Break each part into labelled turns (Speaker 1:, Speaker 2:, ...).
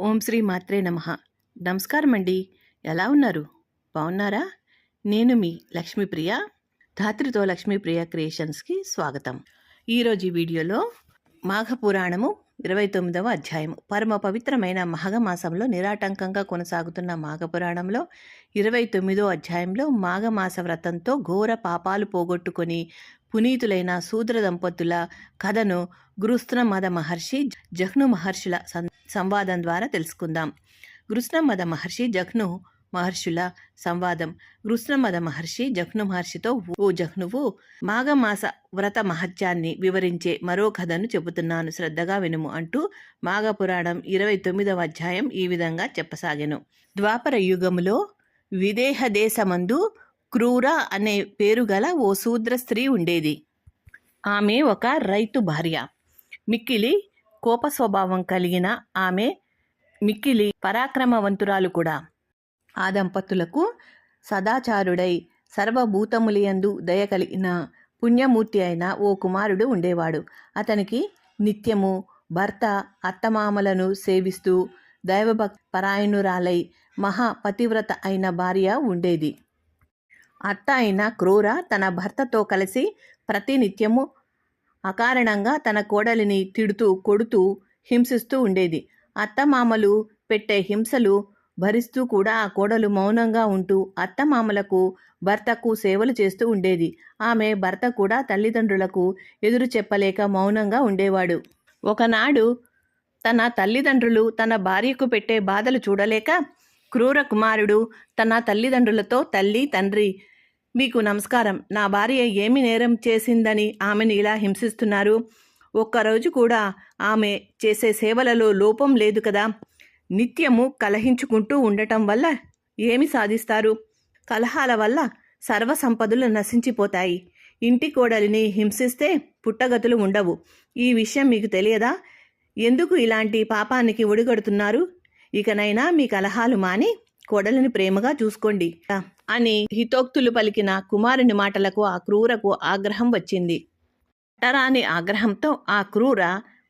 Speaker 1: ఓం శ్రీ మాత్రే నమ. నమస్కారం అండి ఎలా ఉన్నారు? బాగున్నారా నేను మీ లక్ష్మీప్రియ ధాత్రితో లక్ష్మీప్రియ క్రియేషన్స్కి స్వాగతం. ఈరోజు ఈ వీడియోలో మాఘపురాణము ఇరవై తొమ్మిదవ అధ్యాయం పరమ పవిత్రమైన మాఘమాసంలో నిరాటంకంగా కొనసాగుతున్న మాఘపురాణంలో ఇరవై తొమ్మిదో అధ్యాయంలో మాఘమాస వ్రతంతో ఘోర పాపాలు పోగొట్టుకొని పునీతులైన శూద్ర దంపతుల కథను గురుస్త్రమద మహర్షి జహ్ను మహర్షుల సం- సంవాదం ద్వారా తెలుసుకుందాం. గృత్స్నమద మహర్షి జఖ్ను మహర్షుల సంవాదం. గృత్స్నమద మహర్షి జఖ్ను మహర్షితో ఓ జఖ్నువు మాఘమాస వ్రత మహత్యాన్ని వివరించే మరో కథను చెబుతున్నాను. శ్రద్ధగా వినుము అంటూ మాఘపురాణం ఇరవై తొమ్మిదవ అధ్యాయం ఈ విధంగా చెప్పసాగెను. ద్వాపర యుగములో విదేహ దేశమందు క్రూర అనే పేరు గల ఓ శూద్ర స్త్రీ ఉండేది. ఆమె ఒక రైతు భార్య. మిక్కిలి కోప స్వభావం కలిగిన ఆమె మిక్కిలి పరాక్రమవంతురాలు కూడా. ఆ దంపతులకు సదాచారుడై సర్వభూతములియందు దయ కలిగిన పుణ్యమూర్తి అయిన ఓ కుమారుడు ఉండేవాడు. అతనికి నిత్యము భర్త అత్తమామలను సేవిస్తూ దైవభక్ పరాయణురాలై మహా పతివ్రత అయిన భార్య ఉండేది. అత్త అయిన క్రూర తన భర్తతో కలిసి ప్రతినిత్యము అకారణంగా తన కోడలిని తిడుతూ కొడుతూ హింసిస్తూ ఉండేది. అత్తమామలు పెట్టే హింసలు భరిస్తూ కూడా ఆ కోడలు మౌనంగా ఉంటూ అత్తమామలకు భర్తకు సేవలు చేస్తూ ఉండేది. ఆమె భర్త కూడా తల్లిదండ్రులకు ఎదురు చెప్పలేక మౌనంగా ఉండేవాడు. ఒకనాడు తన తల్లిదండ్రులు తన భార్యకు పెట్టే బాధలు చూడలేక క్రూర కుమారుడు తన తల్లిదండ్రులతో తల్లి తండ్రి మీకు నమస్కారం. నా భార్య ఏమి నేరం చేసిందని ఆమెను ఇలా హింసిస్తున్నారు. ఒక్కరోజు కూడా ఆమె చేసే సేవలలో లోపం లేదు కదా. నిత్యము కలహించుకుంటూ ఉండటం వల్ల ఏమి సాధిస్తారు? కలహాల వల్ల సర్వసంపదలు నశించిపోతాయి. ఇంటి కోడలిని హింసిస్తే పుట్టగతులు ఉండవు. ఈ విషయం మీకు తెలియదా? ఎందుకు ఇలాంటి పాపానికి ఒడిగడుతున్నారు? ఇకనైనా మీ కలహాలు మాని కోడలిని ప్రేమగా చూసుకోండి. అని హితోక్తులు పలికిన కుమారుని మాటలకు ఆ క్రూరకు ఆగ్రహం వచ్చింది. పట్టరాని ఆగ్రహంతో ఆ క్రూర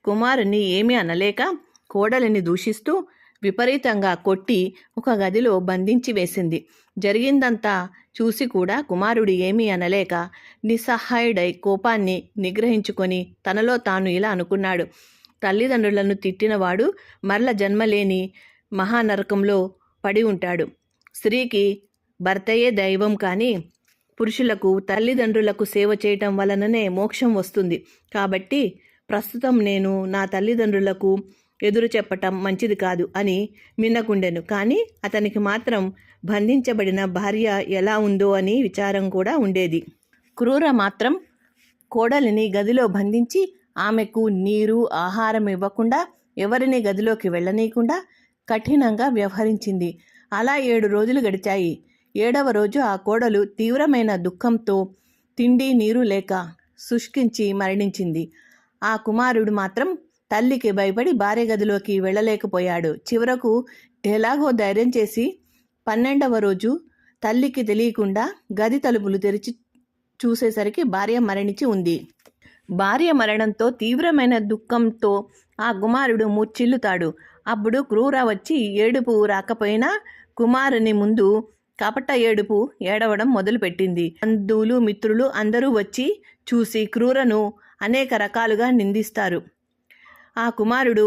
Speaker 1: కుమారుని ఏమీ అనలేక కోడలిని దూషిస్తూ విపరీతంగా కొట్టి ఒక గదిలో బంధించి వేసింది. జరిగిందంతా చూసి కూడా కుమారుడు ఏమీ అనలేక నిస్సహాయుడై కోపాన్ని నిగ్రహించుకొని తనలో తాను ఇలా అనుకున్నాడు. తల్లిదండ్రులను తిట్టినవాడు మరల జన్మలేని మహానరకంలో పడి ఉంటాడు. స్త్రీకి భర్తయే దైవం కానీ పురుషులకు తల్లిదండ్రులకు సేవ చేయటం వలననే మోక్షం వస్తుంది. కాబట్టి ప్రస్తుతం నేను నా తల్లిదండ్రులకు ఎదురు చెప్పటం మంచిది కాదు అని మిన్నకుండెను కానీ అతనికి మాత్రం బంధించబడిన భార్య ఎలా ఉందో అని విచారం కూడా ఉండేది. క్రూర మాత్రం కోడలిని గదిలో బంధించి ఆమెకు నీరు ఆహారం ఇవ్వకుండా ఎవరిని గదిలోకి వెళ్ళనీయకుండా కఠినంగా వ్యవహరించింది. అలా ఏడు రోజులు గడిచాయి. ఏడవ రోజు ఆ కోడలు తీవ్రమైన దుఃఖంతో తిండి నీరు లేక శుష్కించి మరణించింది. ఆ కుమారుడు మాత్రం తల్లికి భయపడి భార్య గదిలోకి వెళ్ళలేకపోయాడు. చివరకు ఎలాగో ధైర్యం చేసి పన్నెండవ రోజు తల్లికి తెలియకుండా గది తలుపులు తెరిచి చూసేసరికి భార్య మరణించి ఉంది. భార్య మరణంతో తీవ్రమైన దుఃఖంతో ఆ కుమారుడు ముచ్చిల్లుతాడు. అప్పుడు క్రూర వచ్చి ఏడుపు రాకపోయినా కుమారుని ముందు కపట ఏడుపు ఏడవడం మొదలుపెట్టింది. బంధువులు మిత్రులు అందరూ వచ్చి చూసి క్రూరను అనేక రకాలుగా నిందిస్తారు. ఆ కుమారుడు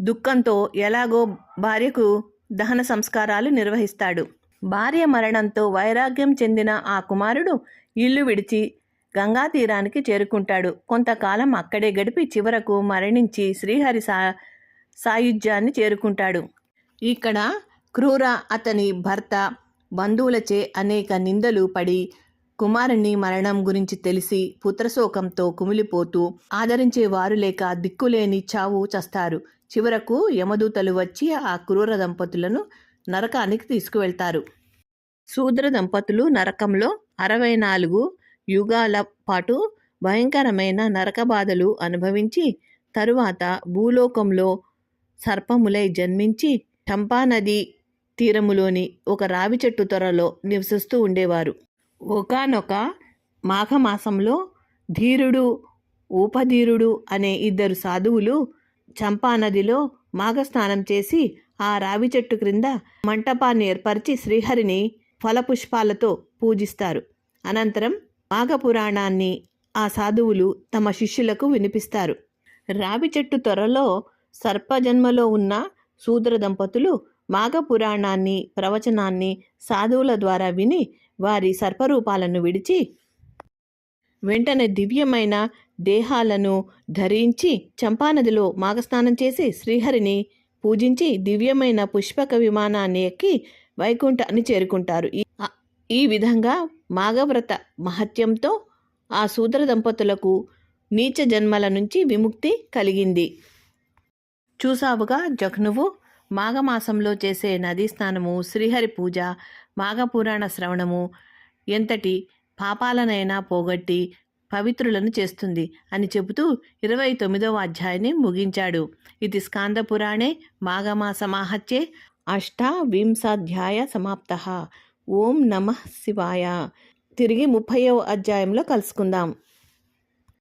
Speaker 1: దుఃఖంతో ఎలాగో భార్యకు దహన సంస్కారాలు నిర్వహిస్తాడు. భార్య మరణంతో వైరాగ్యం చెందిన ఆ కుమారుడు ఇల్లు విడిచి గంగా తీరానికి చేరుకుంటాడు. కొంతకాలం అక్కడే గడిపి చివరకు మరణించి శ్రీహరి సా సాయుధ్యాన్ని చేరుకుంటాడు. ఇక్కడ క్రూర అతని భర్త బంధువులచే అనేక నిందలు పడి కుమారుణ్ణి మరణం గురించి తెలిసి పుత్రశోకంతో కుమిలిపోతూ ఆదరించే వారు లేక దిక్కులేని చావు చస్తారు. చివరకు యమదూతలు వచ్చి ఆ క్రూర దంపతులను నరకానికి తీసుకువెళ్తారు. శూద్ర దంపతులు నరకంలో అరవై నాలుగు యుగాల పాటు భయంకరమైన నరక బాధలు అనుభవించి తరువాత భూలోకంలో సర్పములై జన్మించి చంపానది తీరములోని ఒక రావి చెట్టు త్వరలో నివసిస్తూ ఉండేవారు. ఒకానొక మాఘమాసంలో ధీరుడు ఉపధీరుడు అనే ఇద్దరు సాధువులు చంపానదిలో మాఘస్నానం చేసి ఆ రావి చెట్టు క్రింద మంటపాన్ని ఏర్పరిచి శ్రీహరిని ఫలపుష్పాలతో పూజిస్తారు. అనంతరం మాఘ పురాణాన్ని ఆ సాధువులు తమ శిష్యులకు వినిపిస్తారు. రావి చెట్టు త్వరలో సర్పజన్మలో ఉన్న శూద్ర దంపతులు మాఘ పురాణాన్ని ప్రవచనాన్ని సాధువుల ద్వారా విని వారి సర్పరూపాలను విడిచి వెంటనే దివ్యమైన దేహాలను ధరించి చంపానదిలో మాఘస్నానం చేసి శ్రీహరిని పూజించి దివ్యమైన పుష్పక విమానాన్ని ఎక్కి వైకుంఠాన్ని చేరుకుంటారు. ఈ- విధంగా మాఘవ్రత మహత్యంతో ఆ శూద్ర దంపతులకు నీచ జన్మల నుంచి విముక్తి కలిగింది. చూసావుగా జఘ్నువు? మాఘమాసంలో చేసే నదీ స్నానము శ్రీహరి పూజ మాఘపురాణ శ్రవణము ఎంతటి పాపాలనైనా పోగొట్టి పవిత్రులను చేస్తుంది అని చెబుతూ ఇరవై తొమ్మిదవ అధ్యాయాన్ని ముగించాడు. ఇది స్కాంద పురాణే. అష్టావింశాధ్యాయ సమాప్త. ఓం నమ శివాయ. తిరిగి ముప్పైవ అధ్యాయంలో కలుసుకుందాం.